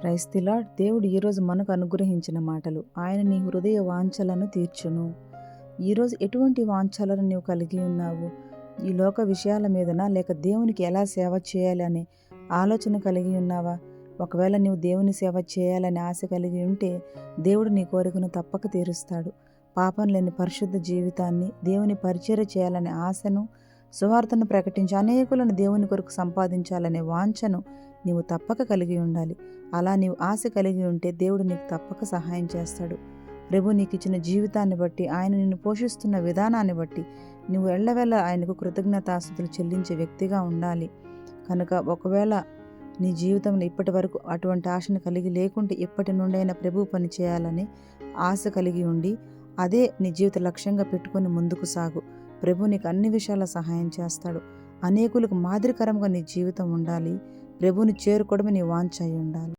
క్రైస్తిలాడ్ దేవుడు ఈరోజు మనకు అనుగ్రహించిన మాటలు. ఆయన నీ హృదయ వాంఛలను తీర్చును. ఈరోజు ఎటువంటి వాంఛలను నీవు కలిగి ఉన్నావు? ఈ లోక విషయాల మీదనా? లేక దేవునికి ఎలా సేవ చేయాలి అనే ఆలోచన కలిగి ఉన్నావా? ఒకవేళ నీవు దేవుని సేవ చేయాలని ఆశ కలిగి ఉంటే దేవుడు నీ కోరికను తప్పక తీరుస్తాడు. పాపం లేని పరిశుద్ధ జీవితాన్ని దేవుని పరిచయం చేయాలనే ఆశను సువార్తను ప్రకటించి అనేకులను దేవుని కొరకు సంపాదించాలనే వాంఛను నీవు తప్పక కలిగి ఉండాలి. అలా నీవు ఆశ కలిగి ఉంటే దేవుడు నీకు తప్పక సహాయం చేస్తాడు. ప్రభు నీకు ఇచ్చిన జీవితాన్ని బట్టి ఆయన నిన్ను పోషిస్తున్న విధానాన్ని బట్టి నువ్వు ఎళ్ళవెళ్ళ ఆయనకు కృతజ్ఞతాస్తుతులు చెల్లించే వ్యక్తిగా ఉండాలి. కనుక ఒకవేళ నీ జీవితంలో ఇప్పటి వరకు అటువంటి ఆశను కలిగి లేకుంటే ఇప్పటి నుండైనా ప్రభు పని చేయాలని ఆశ కలిగి ఉండి అదే నీ జీవిత లక్ష్యంగా పెట్టుకొని ముందుకు సాగు. ప్రభు నీకు అన్ని విషయాల సహాయం చేస్తాడు. అనేకులకు మాదిరికరంగా నీ జీవితం ఉండాలి. ప్రభుని చేరుకోవడమే నీ వాంఛ ఉండాలి.